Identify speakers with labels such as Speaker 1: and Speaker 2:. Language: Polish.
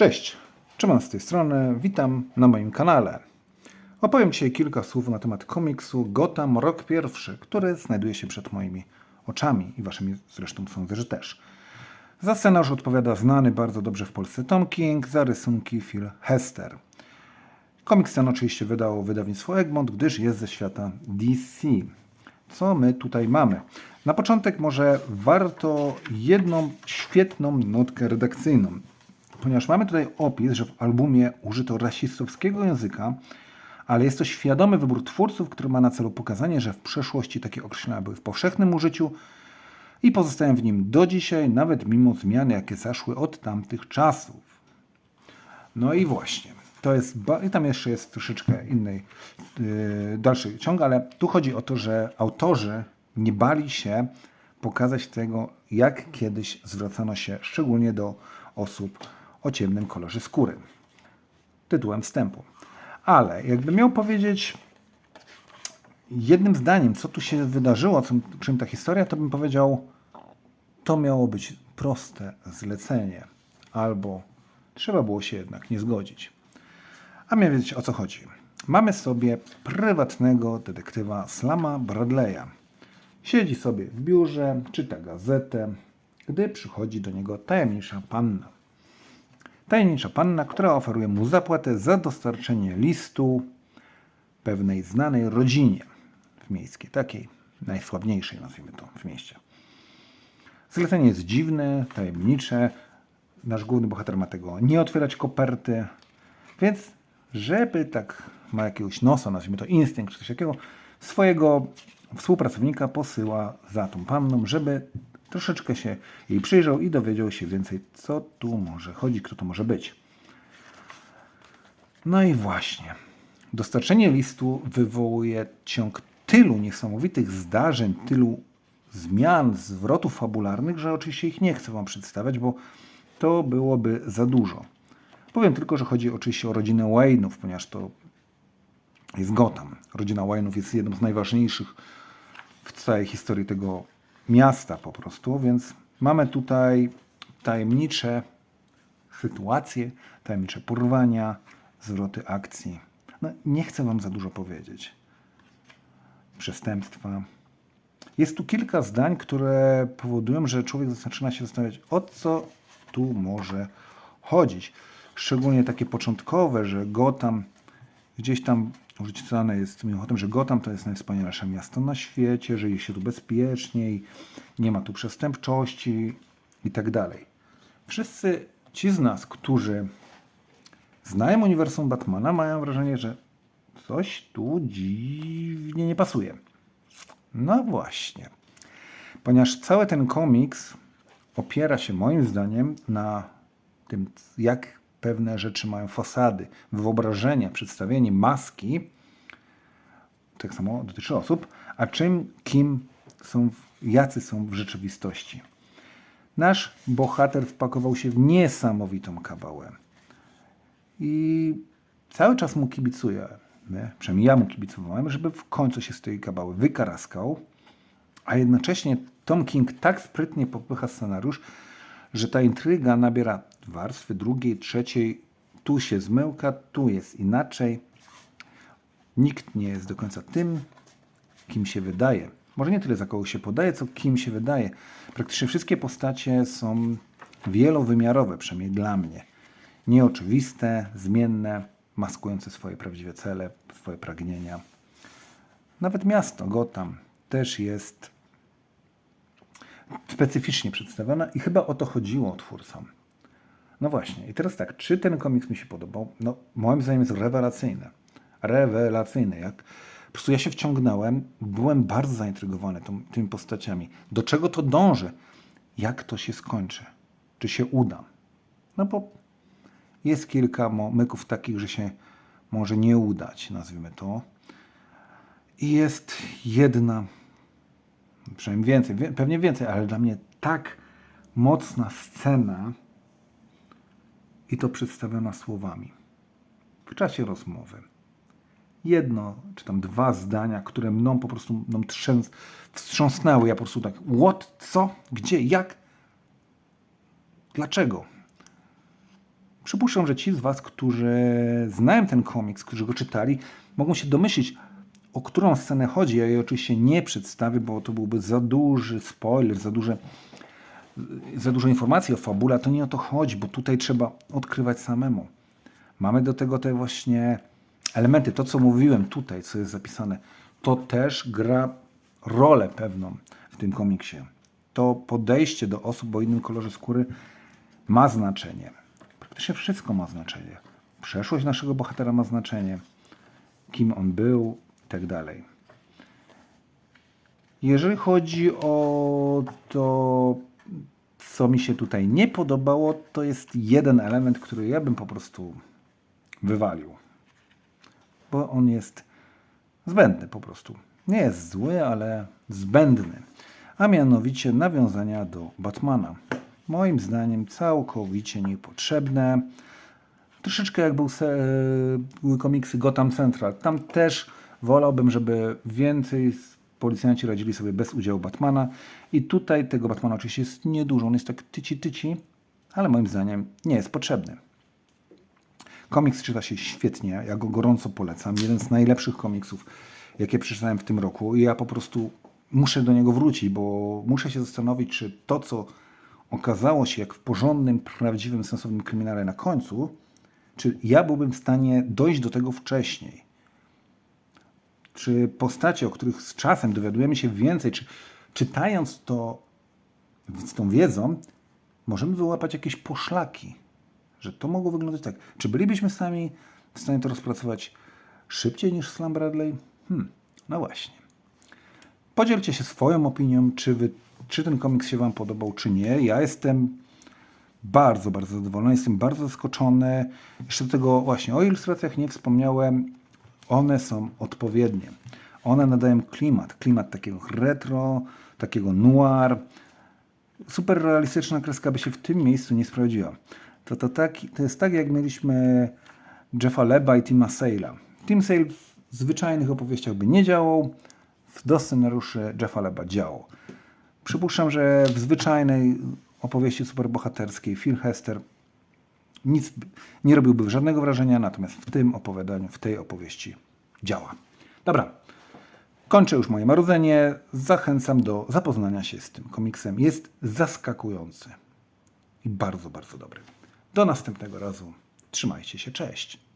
Speaker 1: Cześć, Szymon z tej strony, witam na moim kanale. Opowiem dzisiaj kilka słów na temat komiksu Gotham Rok Pierwszy, który znajduje się przed moimi oczami i waszymi zresztą sądzę, że też. Za scenariusz odpowiada znany bardzo dobrze w Polsce Tom King, za rysunki Phil Hester. Komiks ten oczywiście wydało wydawnictwo Egmont, gdyż jest ze świata DC. Co my tutaj mamy? Na początek może warto jedną świetną notkę redakcyjną. Ponieważ mamy tutaj opis, że w albumie użyto rasistowskiego języka, ale jest to świadomy wybór twórców, który ma na celu pokazanie, że w przeszłości takie określenia były w powszechnym użyciu i pozostają w nim do dzisiaj, nawet mimo zmian, jakie zaszły od tamtych czasów. No i właśnie. To jest, i tam jeszcze jest troszeczkę innej, yy, dalszy ciąg, ale tu chodzi o to, że autorzy nie bali się pokazać tego, jak kiedyś zwracano się szczególnie do osób o ciemnym kolorze skóry. Tytułem wstępu. Ale jakby miał powiedzieć jednym zdaniem, co tu się wydarzyło, czym ta historia, to bym powiedział, to miało być proste zlecenie, albo trzeba było się jednak nie zgodzić. A mianowicie o co chodzi? Mamy sobie prywatnego detektywa Slama Bradley'a. Siedzi sobie w biurze, czyta gazetę, gdy przychodzi do niego tajemnicza panna. Tajemnicza panna, która oferuje mu zapłatę za dostarczenie listu pewnej znanej rodzinie w miejskiej, takiej najsłabniejszej, nazwijmy to, w mieście. Zlecenie jest dziwne, tajemnicze. Nasz główny bohater ma tego nie otwierać koperty, więc żeby tak ma jakiegoś nosa, nazwijmy to instynkt czy coś takiego, swojego współpracownika posyła za tą panną, żeby troszeczkę się jej przyjrzał i dowiedział się więcej, co tu może chodzi, kto to może być. No i właśnie. Dostarczenie listu wywołuje ciąg tylu niesamowitych zdarzeń, tylu zmian, zwrotów fabularnych, że oczywiście ich nie chcę Wam przedstawiać, bo to byłoby za dużo. Powiem tylko, że chodzi oczywiście o rodzinę Wayne'ów, ponieważ to jest Gotham. Rodzina Wayne'ów jest jedną z najważniejszych w całej historii tego miasta po prostu, więc mamy tutaj tajemnicze sytuacje, tajemnicze porwania, zwroty akcji. No, nie chcę Wam za dużo powiedzieć. Przestępstwa. Jest tu kilka zdań, które powodują, że człowiek zaczyna się zastanawiać, o co tu może chodzić. Szczególnie takie początkowe, że Gotham gdzieś tam użycie jest mimochodem, że Gotham to jest najwspanialsze miasto na świecie, żyje się tu bezpieczniej, nie ma tu przestępczości i tak dalej. Wszyscy ci z nas, którzy znają uniwersum Batmana, mają wrażenie, że coś tu dziwnie nie pasuje. No właśnie. Ponieważ cały ten komiks opiera się moim zdaniem na tym, jak pewne rzeczy mają fasady, wyobrażenia, przedstawienie maski, tak samo dotyczy osób, a czym, kim są, jacy są w rzeczywistości. Nasz bohater wpakował się w niesamowitą kabałę. I cały czas mu kibicuję, my, przynajmniej ja mu kibicowałem, żeby w końcu się z tej kabały wykaraskał, a jednocześnie Tom King tak sprytnie popycha scenariusz, że ta intryga nabiera warstwy drugiej, trzeciej, tu się zmyłka, tu jest inaczej. Nikt nie jest do końca tym, kim się wydaje. Może nie tyle za kogo się podaje, co kim się wydaje. Praktycznie wszystkie postacie są wielowymiarowe, przynajmniej dla mnie. Nieoczywiste, zmienne, maskujące swoje prawdziwe cele, swoje pragnienia. Nawet miasto, Gotham, też jest specyficznie przedstawiona i chyba o to chodziło twórcom. No właśnie, i teraz tak, czy ten komiks mi się podobał? No, moim zdaniem jest rewelacyjny. Rewelacyjny. Jak po prostu ja się wciągnąłem, byłem bardzo zaintrygowany tą, tymi postaciami. Do czego to dąży? Jak to się skończy? Czy się uda? No bo jest kilka myków takich, że się może nie udać, nazwijmy to. I jest jedna, przynajmniej więcej, pewnie więcej, ale dla mnie tak mocna scena i to przedstawiona słowami w czasie rozmowy. Jedno, czy tam dwa zdania, które mną po prostu mną trzęs, wstrząsnęły. Ja po prostu tak, what, co, gdzie, jak, dlaczego? Przypuszczam, że ci z Was, którzy znają ten komiks, którzy go czytali, mogą się domyślić, o którą scenę chodzi. Ja jej oczywiście nie przedstawię, bo to byłby za duży spoiler, za duże za dużo informacji o fabule, to nie o to chodzi, bo tutaj trzeba odkrywać samemu. Mamy do tego te właśnie elementy, to co mówiłem tutaj, co jest zapisane, to też gra rolę pewną w tym komiksie. To podejście do osób o innym kolorze skóry ma znaczenie. Praktycznie wszystko ma znaczenie. Przeszłość naszego bohatera ma znaczenie, kim on był, tak dalej. Jeżeli chodzi o to, co mi się tutaj nie podobało, to jest jeden element, który ja bym po prostu wywalił. Bo on jest zbędny po prostu. Nie jest zły, ale zbędny. A mianowicie nawiązania do Batmana. Moim zdaniem całkowicie niepotrzebne. Troszeczkę jak był se, były komiksy Gotham Central. Tam też wolałbym, żeby więcej policjanci radzili sobie bez udziału Batmana. I tutaj tego Batmana oczywiście jest niedużo. On jest tak tyci-tyci, ale moim zdaniem nie jest potrzebny. Komiks czyta się świetnie, ja go gorąco polecam. Jeden z najlepszych komiksów, jakie przeczytałem w tym roku. I ja po prostu muszę do niego wrócić, bo muszę się zastanowić, czy to, co okazało się jak w porządnym, prawdziwym, sensownym kryminale na końcu, czy ja byłbym w stanie dojść do tego wcześniej. Czy postacie, o których z czasem dowiadujemy się więcej, czy czytając to z tą wiedzą, możemy wyłapać jakieś poszlaki, że to mogło wyglądać tak. Czy bylibyśmy sami w stanie to rozpracować szybciej niż Slam Bradley? Hmm, no właśnie. Podzielcie się swoją opinią, czy, wy, czy ten komiks się Wam podobał, czy nie. Ja jestem bardzo, bardzo zadowolony, jestem bardzo zaskoczony. Jeszcze do tego właśnie o ilustracjach nie wspomniałem. One są odpowiednie. One nadają klimat, klimat takiego retro, takiego noir. Super realistyczna kreska by się w tym miejscu nie sprawdziła. To, to, tak, to jest tak, jak mieliśmy Jeffa Leba i Tima Sale'a. Tim Sale w zwyczajnych opowieściach by nie działał, do scenariuszy Jeffa Leba działał. Przypuszczam, że w zwyczajnej opowieści superbohaterskiej Phil Hester nic nie robiłby żadnego wrażenia, natomiast w tym opowiadaniu, w tej opowieści działa. Dobra, kończę już moje marudzenie. Zachęcam do zapoznania się z tym komiksem. Jest zaskakujący i bardzo, bardzo dobry. Do następnego razu. Trzymajcie się, cześć.